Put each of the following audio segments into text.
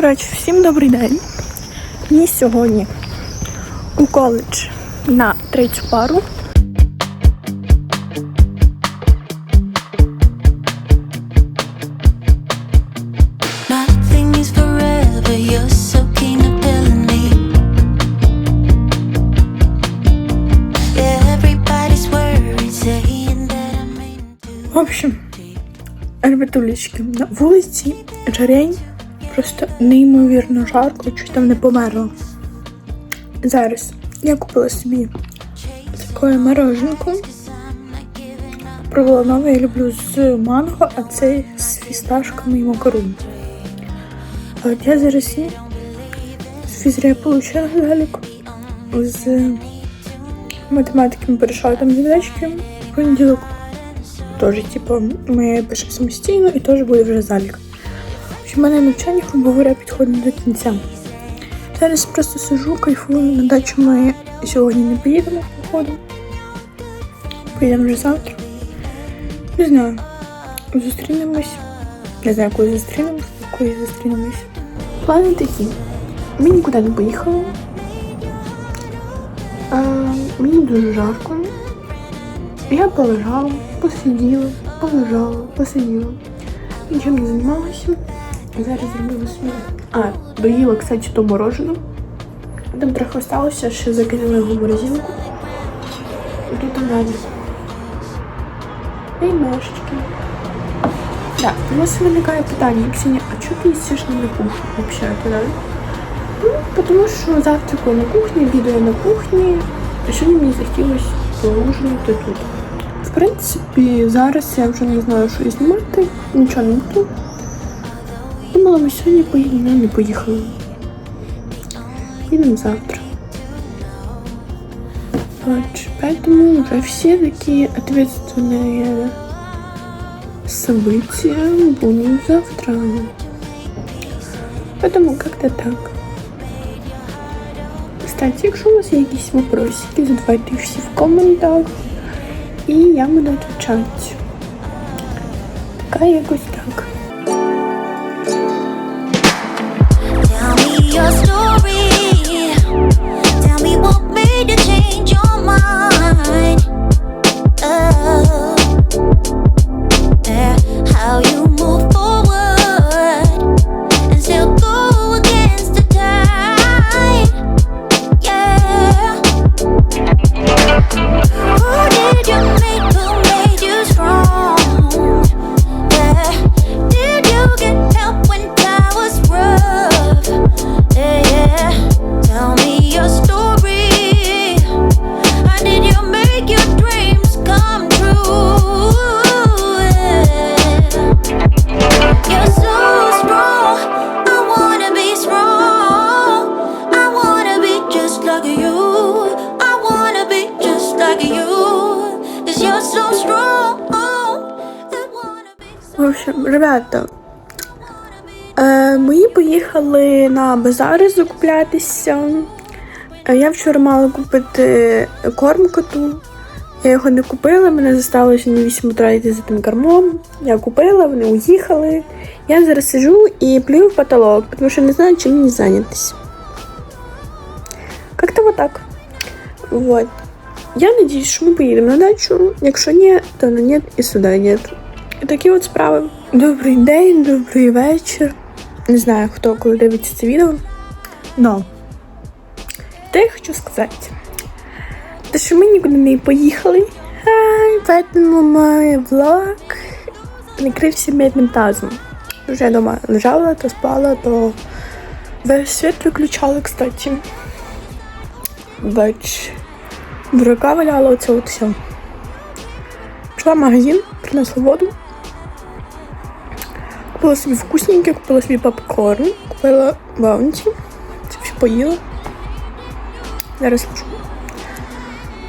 Коротше, всім добрий день. Мені сьогодні у коледж на третю пару. В общем, ребятулечки, на вулиці жарень просто неймовірно жарко, чуть там не померла. Зараз я купила собі таке мороженку. Пробувала нове, я люблю з манго, а це з фісташками і макарон. От я зараз їм з фізря залік. З математики перейшла там задачки. В понеділок теж, типу, ми пишемо самостійно і теж буде вже залік. В в мене навчання, грубо говоря, підходить до кінця. Зараз просто сижу, кайфую. На дачу ми сьогодні не поїдемо, походу. Поїдемо вже завтра. Не знаю. Зустрінемось. Не знаю, коли зустрінемось, коли зустрінемось. Плани такі. Ми нікуди не поїхали. А, мені дуже жарко. Я полежала, посиділа, полежала, посиділа. Нічим не займалася. Зараз зробила собі. А, доїла, кстати, то мороженое. Там трохи осталося, ще закинула його в морозилку. І тут мене. Пельмешечки. Да, у нас виникає питання, Ксенія, а чого ти їсиш не на кухні взагалі, да? Ну, тому що завтраку на кухні, обідаю на кухні, і сьогодні мені захотілося поужинати тут. В принципі, зараз я вже не знаю, що знімати, нічого не буду. Думала, ми сьогодні поїдемо, але не поїхали. Їдемо завтра. Вот, поэтому уже все такие ответственные события будут завтра. Поэтому как-то так. Кстати, якщо у вас є якісь вопросики, задавайте їх всі в коментах. І я буду відповідати. Така якось так. your strength. В общем, ребята, е, ми поїхали на базари закуплятися. Е, Я вчора мала купити корм коту. Я його не купила, мене застало сьогодні 8 утра йти за тим кормом. Я купила, вони уїхали. Я зараз сижу і плюю в потолок, тому що не знаю, чим мені зайнятися. Как-то вот. Вот. Я надіюсь, що ми поїдемо на дачу. Якщо ні, то на нет і сюди нет. І такі от справи. Добрий день, добрий вечір. Не знаю, хто коли дивиться це відео. Но. Те я хочу сказати. Те, що ми нікуди не поїхали. Поэтому мой влог накрився медним тазом. Вже я дома лежала, то спала, то весь світ виключала, кстати. Бач, дурака валяла оце от все. Пішла в магазин, принесла воду. Купила собі вкусненьке, купила собі попкорн, купила баунті. Це все поїла. Зараз лежу.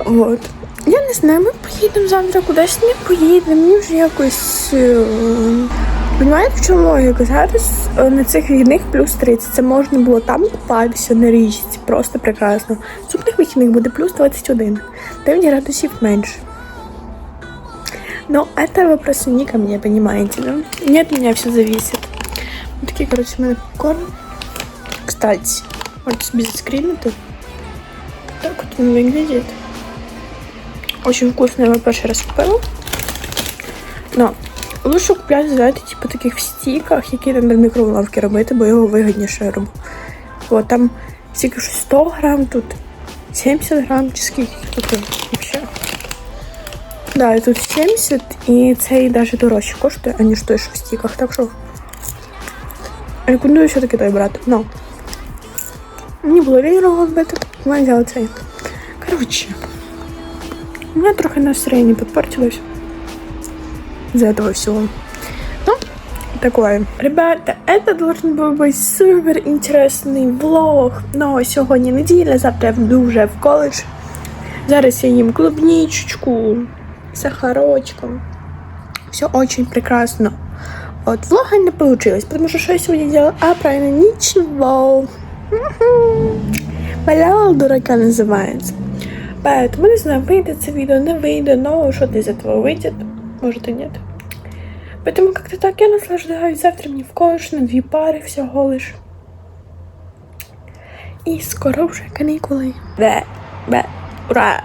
Вот. Я не знаю, ми поїдемо завтра кудись, не поїдемо. Мені вже якось. Понимаєте, в чому логіка? Зараз е, на цих вихідних плюс 30. Це можна було там купатися на річці. Просто прекрасно. Наступних вихідних буде плюс 21. 9 градусів менше. Но это вопрос не ко мне, понимаете, да? Не от меня все зависит. Вот такие, короче, у корм. кстати, можете собі заскрінити. Так от він виглядить. Очень вкусно, я його перший раз купила. Но лучше купляти, знаєте, типу таких в стіках, які там мікроволновки робити, бо його вигідніше робити. От там стільки що 100 грам, тут 70 грам, чи скільки тут. Да, і тут 70, і цей навіть дорожче коштує, аніж той, що в стіках. Так що рекомендую все-таки той брати. Но мені було лінь його робити, тому я взяла цей. Короче, у меня трохи настроение подпортилось из-за этого всего. Ну, такое. Ребята, это должен был быть супер интересный влог. Но сьогодні неділя, завтра я йду вже в коледж. Зараз я їм клубничечку, сахарочку. Все очень прекрасно. Вот, влога не получилось, потому что что я сегодня делала? А, правильно, ничего. Валяла дурака называется. Поэтому не знаю, выйдет это видео, не выйдет, но что-то из этого выйдет, может и нет. Поэтому как-то так я наслаждаюсь. Завтра мне в коледж на дві пари всього лиш. І скоро вже канікули. Бе, бе, ура!